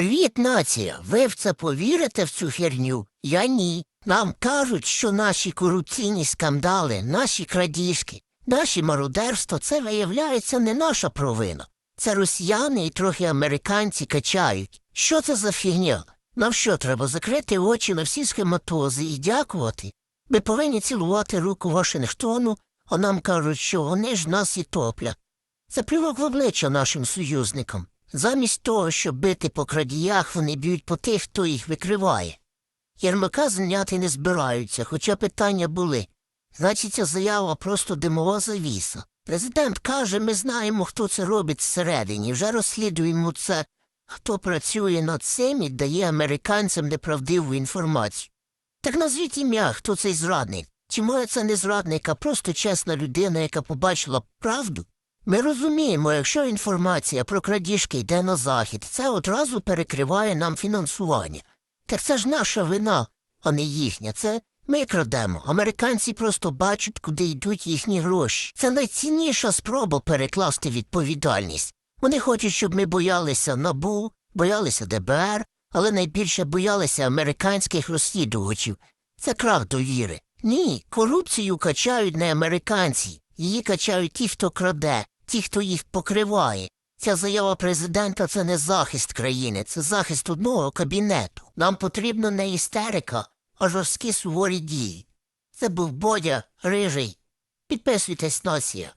Привіт, нація! Ви в це повірите в цю херню? Я ні. Нам кажуть, що наші корупційні скандали, наші крадіжки, наші мародерство це виявляється не наша провина. Це росіяни і трохи американці качають. Що це за фігня? Нам що, треба закрити очі на всі схематози і дякувати? Ми повинні цілувати руку Вашингтону, а нам кажуть, що вони ж нас і топлять. Це плювок в обличчя нашим союзникам. Замість того, щоб бити по крадіях, вони б'ють по тих, хто їх викриває. Єрмака зняти не збираються, хоча питання були. Значить, ця заява просто димова завіса. Президент каже, ми знаємо, хто це робить зсередині, вже розслідуємо це, хто працює над цим і дає американцям неправдиву інформацію. Так назвіть ім'я, хто цей зрадник. Чи може це не зрадник, а просто чесна людина, яка побачила правду? Ми розуміємо, якщо інформація про крадіжки йде на захід, це одразу перекриває нам фінансування. Так це ж наша вина, а не їхня. Це ми крадемо. Американці просто бачать, куди йдуть їхні гроші. Це найцінніша спроба перекласти відповідальність. Вони хочуть, щоб ми боялися НАБУ, боялися ДБР, але найбільше боялися американських розслідувачів. Це крах довіри. Ні, корупцію качають не американці. Її качають ті, хто краде, ті, хто їх покриває. Ця заява президента це не захист країни, це захист одного кабінету. Нам потрібно не істерика, а жорсткі суворі дії. Це був Бодя Рижий. Підписуйтесь, нація.